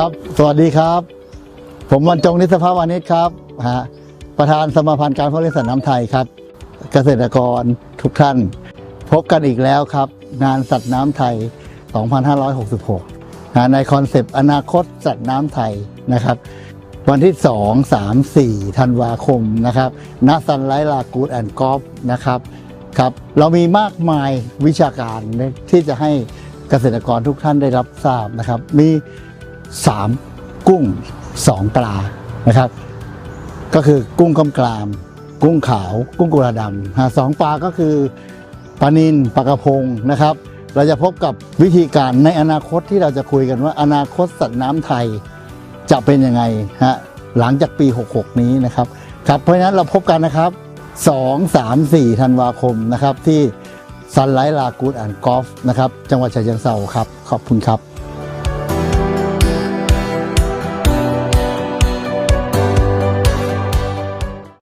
ครับ สวัสดีครับ ผมวันจงนิสภาวานิชครับฮะประธานสมาพันธ์การเพาะเลี้ยงสัตว์น้ำไทยครับ เกษตรกรทุกท่าน พบกันอีกแล้วครับ งานสัตว์น้ำไทย 2566นะในคอนเซปต์อนาคตสัตว์น้ำไทยนะครับ วันที่ 2 3 4ธันวาคมนะครับณซันไลท์ลากูดแอนด์กอฟนะครับครับ เรามีมากมายวิชาการที่จะให้เกษตรกรทุกท่านได้รับทราบนะครับ มี 3 กุ้ง 2 ปลานะครับ ก็คือกุ้งกำกลาม กุ้งขาว กุ้งกุลาดำฮะสองปลาก็คือปลานินปลากระพงนะครับ เราจะพบกับวิธีการในอนาคตที่เราจะคุยกันว่า อนาคตสัตว์น้ำไทยจะเป็นยังไงฮะหลังจากปี 66 นี้นะครับครับเพราะฉะนั้นเราพบกันนะครับ 2 3 4 ธันวาคมนะครับที่ซันไลท์ลากูดแอนด์กอล์ฟนะครับจังหวัดฉะเชิงเทราครับ ขอบคุณครับ